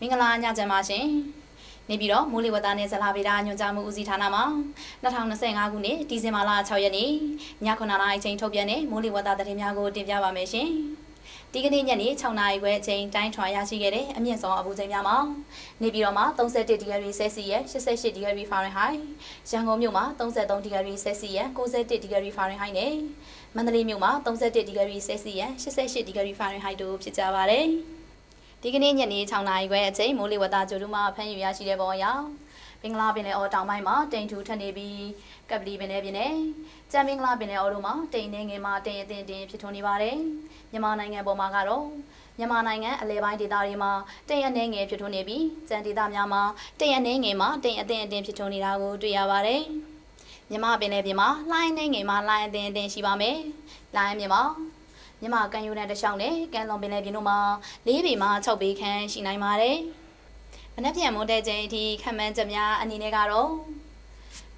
မင်္ဂလာညချမ်းပါရှင်နေပြီးတော့မိုးလေဝသနဲ့ဇလာဗေဒညွှန်ကြားမှုဦးစီးဌာနမှ2025ခုနှစ်ဒီဇင်ဘာလ6ရက်နေ့ည9:00နာရီချိန်ထုတ်ပြန်တဲ့မိုးလေဝသသတင်းများကိုတင်ပြပါမယ်ရှင်ဒီကနေ့ညနေ6နာရီခွဲအချိန်တိုင်းထွာရရှိခဲ့တဲ့အမြင့်ဆုံးအပူချိန်များမှာနေပြည်တော်မှာ31ဒီဂရီဆဲစီယက်88ဒီဂရီဖာရင်ဟိုက်ရန်ကုန်မြို့မှာ33ဒီဂရီဆဲစီယက်91ဒီဂရီဖာရင်ဟိုက်နဲ့မန္တလေးမြို့မှာ31ဒီဂရီဆဲစီယက်88ဒီဂရီဖာရင်ဟိုက်တို့ဖြစ်ကြပါတယ် ဒီကနေ့ညနေ6နာရီခွဲအချိန်မိုးလေဝသကြိုတူမှဖမ်းယူရရှိတဲ့ပုံအရဘင်္ဂလားပင်လယ်အော်တောင်ပိုင်းမှာတိမ်ထူထပ်နေပြီးကပလီပင်လယ်ပြင်နဲ့ကြံမင်္ဂလာပင်လယ်အော်တို့မှာတိမ်နေငယ်မှာတိမ်အထင်တင်ဖြစ်ထွန်းနေပါတယ်မြန်မာနိုင်ငံပေါ်မှာကတော့မြန်မာနိုင်ငံအလဲပိုင်းဒေသတွေမှာတိမ်အနေငယ်ဖြစ်ထွန်းနေပြီးကြံဒေသများမှာတိမ်အနေငယ်မှာတိမ်အထင်အတင်ဖြစ်ထွန်းနေတာကိုတွေ့ရပါတယ်မြန်မာပင်လယ်ပြင်မှာလှိုင်းနေငယ်မှာလှိုင်းအထင်အတင်ရှိပါမယ်လှိုင်းမြေမှာ မြမကန်ယူတဲ့တခြားနဲ့ကန်လွန်ပင်လယ်ပြင်တို့မှာ၄ပေမှ၆ပေခန့်ရှိနိုင်ပါတယ်။မနက်ဖြန်မွန်တဲ့ချိန်အထိခံမှန်းချက်များအနေနဲ့ကတော့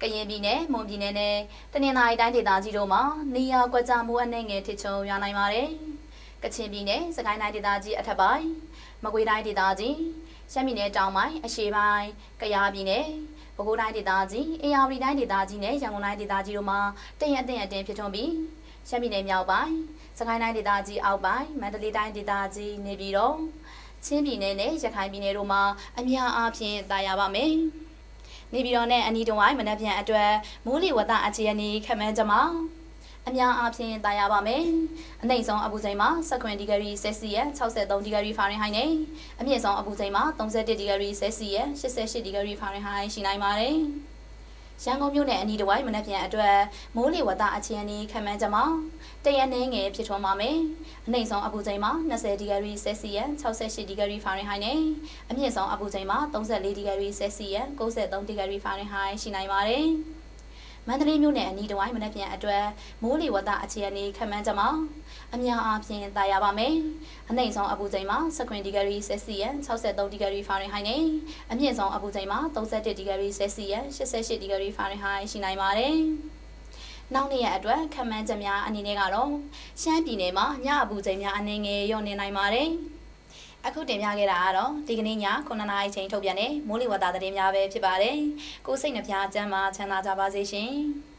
ကရင်ပြည်နယ်မွန်ပြည်နယ်နဲ့တနင်္သာရီတိုင်းဒေသကြီးတို့မှာနေရာကွက်ကြားမှုအနေငယ်ထစ်ချုံရနိုင်ပါတယ်။ကချင်ပြည်နယ်စကိုင်းတိုင်းဒေသကြီးအထက်ပိုင်းမကွေးတိုင်းဒေသကြီးရှမ်းပြည်နယ်တောင်ပိုင်းအရှေ့ပိုင်းကယားပြည်နယ်ပဲခူးတိုင်းဒေသကြီးအေရဝတီတိုင်းဒေသကြီးနဲ့ရန်ကုန်တိုင်းဒေသကြီးတို့မှာတရင်အတင်အတင်ဖြစ်ထွန်းပြီးရှမ်းပြည်နယ်မြောက်ပိုင်း စကိုင်းတိုင်းဒေသကြီးအောက်ပိုင်းမန္တလေးတိုင်းဒေသကြီးနေပြည်တော်ချင်းပြည်နယ်နဲ့ရခိုင်ပြည်နယ်တို့မှာအများအားဖြင့်တာယာပါမယ်။နေပြည်တော်နဲ့အနီးတစ်ဝိုင်းမနက်ဖြန်အတွက်မိုးလေဝသအခြေအနေခန့်မှန်းကြမှာအများအားဖြင့်တာယာပါမယ်။အနှိမ့်ဆုံးအပူချိန်မှာ19ဒီဂရီဆယ်စီယပ်63ဒီဂရီဖာရင်ဟိုက်နဲ့အမြင့်ဆုံးအပူချိန်မှာ31ဒီဂရီဆယ်စီယပ်88ဒီဂရီဖာရင်ဟိုက်ရှိနိုင်ပါတယ်။ ရန်ကုန်မြို့နယ်အနီးတစ်ဝိုင်းမနက်ဖြန်အတွက်မိုးလေဝသအခြေအနေခန့်မှန်းကြမှာတရနေငယ်ဖြစ်ထွန်းပါမယ်။အနှိမ့်ဆုံးအပူချိန်မှာ20ဒီဂရီဆယ်စီယပ်68ဒီဂရီဖာရင်ဟိုက်နဲ့အမြင့်ဆုံးအပူချိန်မှာ34ဒီဂရီဆယ်စီယပ်93ဒီဂရီဖာရင်ဟိုက်ရှိနိုင်ပါတယ်။ မန္တလေးမြို့နယ်အနီးတစ်ဝိုင်းမနက်ဖြန်အတွက်မိုးလေဝသအခြေအနေခန့်မှန်းကြမှာအများအားဖြင့်တာယာပါမယ်။အနှိမ့်ဆုံးအပူချိန်မှာ19ဒီဂရီဆယ်စီယပ်63ဒီဂရီဖာရင်ဟိုက်နဲ့အမြင့်ဆုံးအပူချိန်မှာ31ဒီဂရီဆယ်စီယပ်88ဒီဂရီဖာရင်ဟိုက်ရှိနိုင်ပါတယ်။နောက်နေ့ရက်အတွက်ခန့်မှန်းချက်များအနေနဲ့ကတော့ရှမ်းပြည်နယ်မှာညအပူချိန်များအနေငယ်လျော့နေနိုင်ပါတယ်။ အခုတင်ပြခဲ့တာကတော့ဒီကနေ့ည9:00နာရီချိန်ထုတ်ပြန်တဲ့မိုးလေဝသသတင်းများပဲဖြစ်ပါတယ်။ကိုယ်စိတ်နှပြချမ်းသာချမ်းသာကြပါစေရှင်။